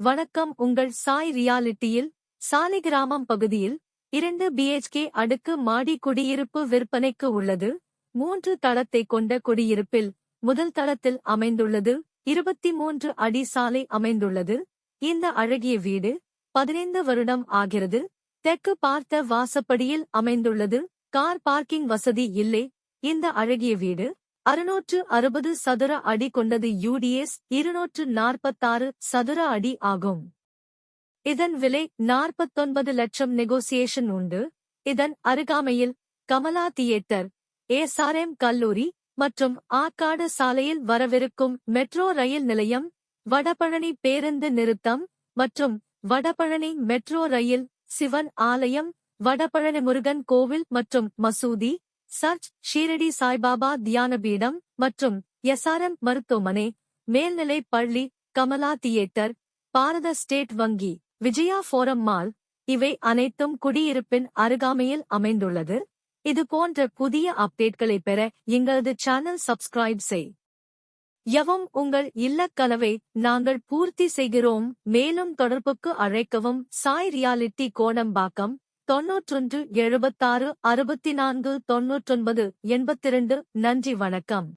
வணக்கம். உங்கள் சாய் ரியாலிட்டியில் சாலிகிராமம் பகுதியில் இரண்டு பிஹெச்கே அடுக்கு மாடி குடியிருப்பு விற்பனைக்கு உள்ளது. மூன்று தளத்தை கொண்ட குடியிருப்பில் முதல் தளத்தில் அமைந்துள்ளது. இருபத்தி மூன்று அடி சாலை அமைந்துள்ளது. இந்த அழகிய வீடு பதினைந்து வருடம் ஆகிறது. தெற்கு பார்த்த வாசப்படியில் அமைந்துள்ளது. கார் பார்க்கிங் வசதி இல்லை. இந்த அழகிய வீடு அறுநூற்று அறுபது சதுர அடி கொண்டது யூடிஎஸ் இருநூற்று நாற்பத்தாறு சதுர அடி ஆகும். இதன் விலை நாற்பத்தொன்பது லட்சம் நெகோசியேஷன் உண்டு. இதன் அருகாமையில் கமலா தியேட்டர் ஏஎஸ்ஆர்எம் கல்லூரி மற்றும் ஆற்காடு சாலையில் வரவிருக்கும் மெட்ரோ ரயில் நிலையம் வடபழனி பேருந்து நிறுத்தம் மற்றும் வடபழனி மெட்ரோ ரயில் சிவன் ஆலயம் வடபழனி முருகன் கோவில் மற்றும் மசூதி சர்ச் ஷீரடி சாய்பாபா தியானபீடம் மற்றும் எஸ்ஆர்எம் மருத்துவமனை மேல்நிலை பள்ளி கமலா தியேட்டர் பாரத ஸ்டேட் வங்கி விஜயா ஃபோரம் மால். இவை அனைத்தும் குடியிருப்பின் அருகாமையில் அமைந்துள்ளது. இது போன்ற புதிய அப்டேட்களை பெற எங்களது சேனல் சப்ஸ்கிரைப் செய். எவும் உங்கள் இல்லக்கனவை நாங்கள் பூர்த்தி செய்கிறோம். மேலும் தொடர்புக்கு அழைக்கவும் சாய் ரியாலிட்டி கோணம்பாக்கம் தொன்னூற்றொன்று எழுபத்தாறு அறுபத்தி நான்கு தொன்னூற்றொன்பது எண்பத்திரண்டு நன்றி வணக்கம்